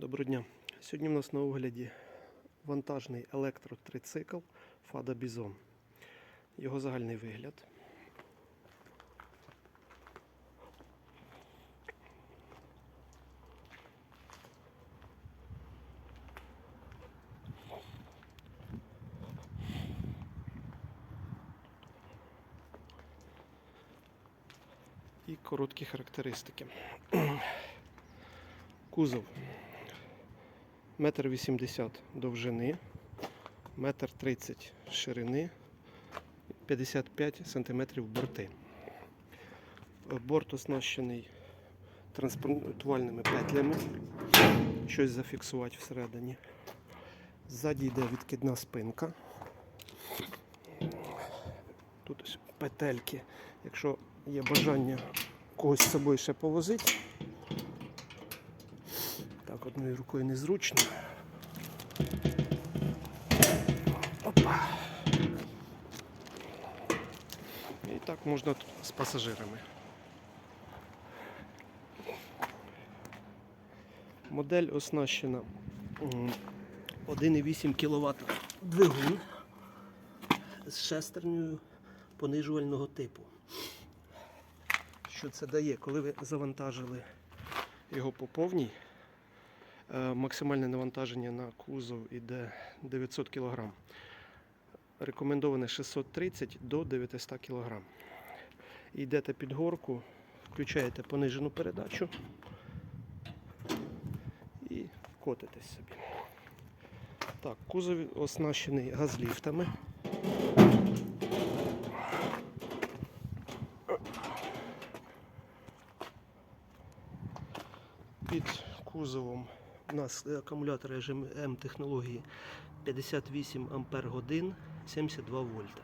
Доброго дня. Сьогодні в нас на огляді вантажний електротрицикл Fada Bison. Його загальний вигляд. І короткі характеристики. Кузов метр вісімдесят довжини, метр тридцять ширини, 55 сантиметрів борти. Борт оснащений транспортувальними петлями, щось зафіксувати всередині. Ззаді йде відкидна спинка. Тут ось петельки. Якщо є бажання когось з собою ще повозити, так, одною рукою незручно. Опа. І так можна тут з пасажирами. Модель оснащена 1,8 кВт двигун з шестернею понижувального типу. Що це дає? Коли ви завантажили його по повній, Максимальне навантаження на кузов іде 900 кг. Рекомендоване 630 до 900 кг. Йдете під горку, включаєте понижену передачу і котитесь собі. Так, кузов оснащений газліфтами. Під кузовом у нас акумулятор режим М технології 58 ампер годин 72 вольта.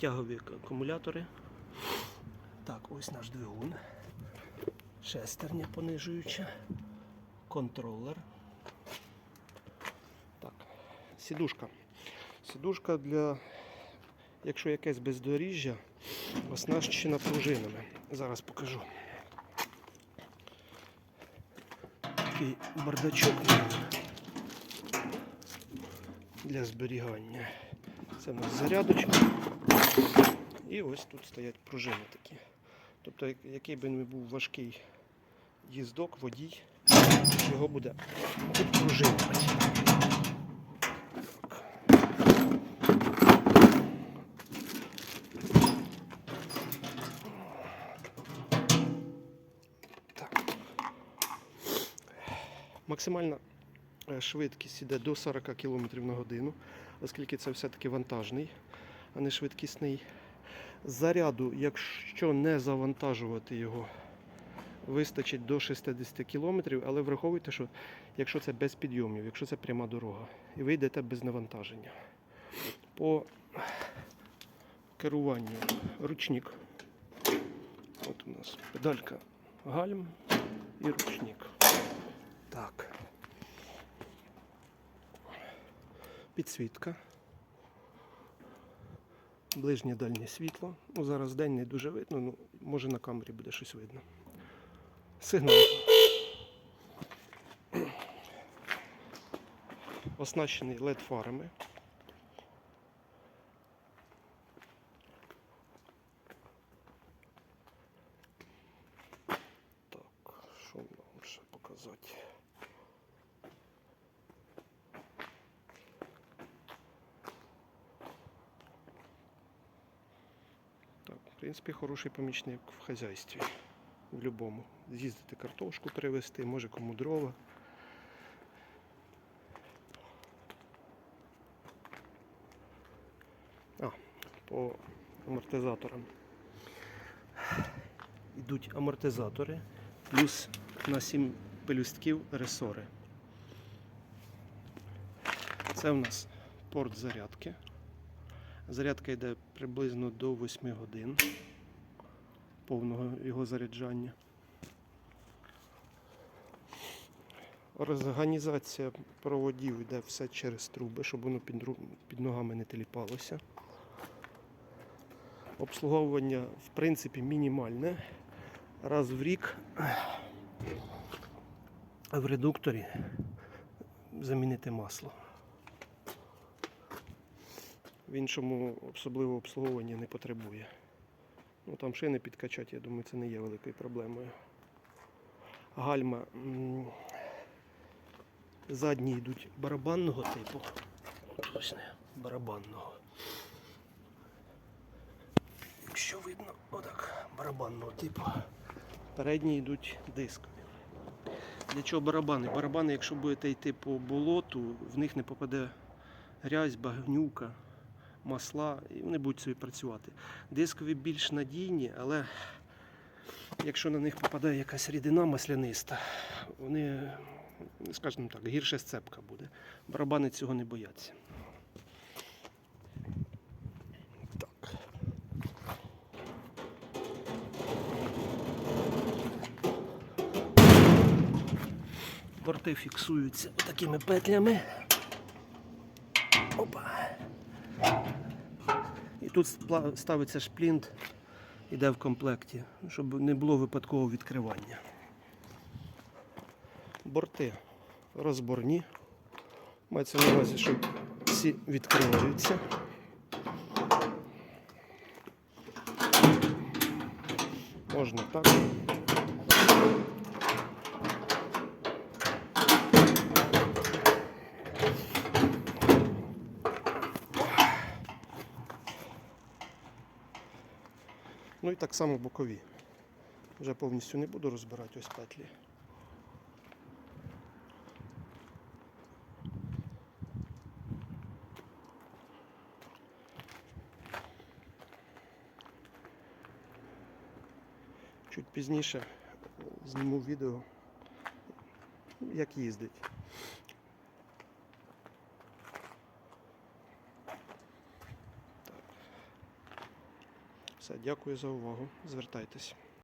Тягові акумулятори. Так, ось наш двигун. Шестерня понижуюча. Контролер. Так, сідушка. Сідушка для, якщо якесь бездоріжжя, оснащена пружинами. Зараз покажу. Такий бардачок для зберігання. Це у нас зарядочка. І ось тут стоять пружини такі. Тобто, який би не був важкий їздок, водій, його буде підпружинювати. Максимальна е, швидкість іде до 40 км на годину, оскільки це все-таки вантажний, а не швидкісний. Заряду, якщо не завантажувати його, вистачить до 60 км, але враховуйте, що якщо це без підйомів, якщо це пряма дорога, і ви йдете без навантаження. По керуванню ручник. От у нас педалька гальм і ручник. Так. Підсвітка. Ближнє дальнє світло. Ну, зараз день не дуже видно, ну, може на камері буде щось видно. Сигнал. Оснащений LED фарами. Так, що нам ще показати? Так, в принципі, хороший помічник в хазяйстві. В будь-якому. З'їздити картошку привезти, може кому дрова. А, по амортизаторам. Йдуть амортизатори, плюс на 7 пелюстків ресори. Це в нас порт зарядки. Зарядка йде приблизно до 8 годин повного його заряджання. Організація проводів йде все через труби, щоб воно під, ногами не теліпалося. Обслуговування в принципі мінімальне. Раз в рік в редукторі замінити масло. В іншому особливо обслуговування не потребує. Ну там шини підкачати, я думаю, це не є великою проблемою. Гальма задні йдуть барабанного типу. Не барабанного. Якщо видно, отак, барабанного типу. Передні йдуть дискові. Для чого барабани? Барабани, якщо будете йти по болоту, в них не попаде грязь, багнюка, масла, і вони будуть собі працювати. Дискові більш надійні, але якщо на них попадає якась рідина масляниста, вони, скажімо так, гірше сцепка буде. Барабани цього не бояться. Борти фіксуються такими петлями. Опа. Тут ставиться шплінт, іде в комплекті, щоб не було випадкового відкривання. Борти розборні. Мається на увазі, що всі відкриваються. Можна так. Ну і так само бокові. Вже повністю не буду розбирати ось петлі. Чуть пізніше зніму відео, як їздить. Все, дякую за увагу. Звертайтесь.